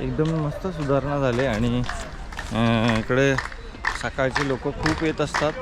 एकदम मस्त सुधारणा झाली आणि इकडे सकाळचे लोक खूप येत असतात.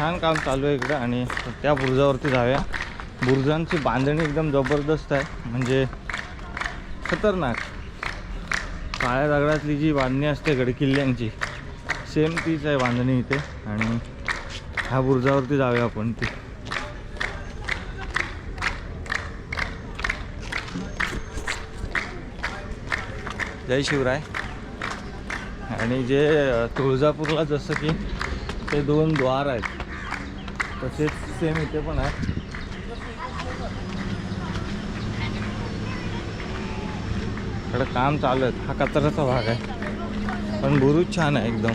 छान काम चालू आहे इकडं आणि त्या बुरुजावरती जाऊया. बुरुजांची बांधणी एकदम जबरदस्त आहे. म्हणजे खतरनाक. काळ्या दगडातली जी बांधणी असते गडकिल्ल्यांची सेम तीच आहे बांधणी इथे. आणि ह्या बुरुजावरती जाऊया आपण ती. जय शिवराय. आणि जे तुळजापूरला जसं की ते दोन द्वार आहेत. तसेच सेम इथे पण आहे. इकडं काम चालू आहे हा कचऱ्याचा भाग आहे. पण बुरुज छान आहे एकदम.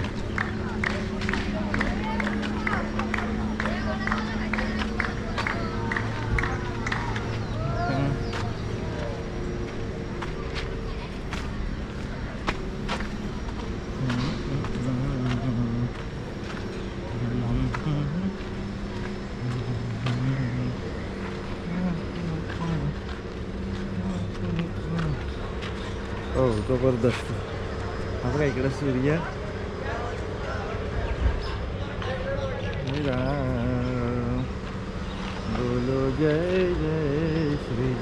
हो जबरदस्त. हा बघा इकडं सूर्य? बोलो जय जय श्री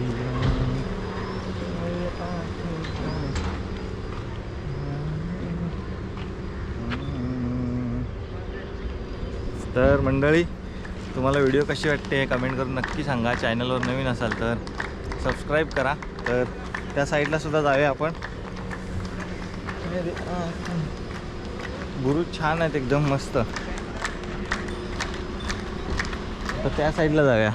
तर मंडळी तुम्हाला व्हिडिओ कशी वाटते कमेंट करून नक्की सांगा. चॅनलवर नवीन असाल तर सबस्क्राईब करा. तर त्या साईडला सुद्धा जाऊया आपण. बुरुज छान आहेत एकदम मस्त. तर त्या साईडला जाऊया.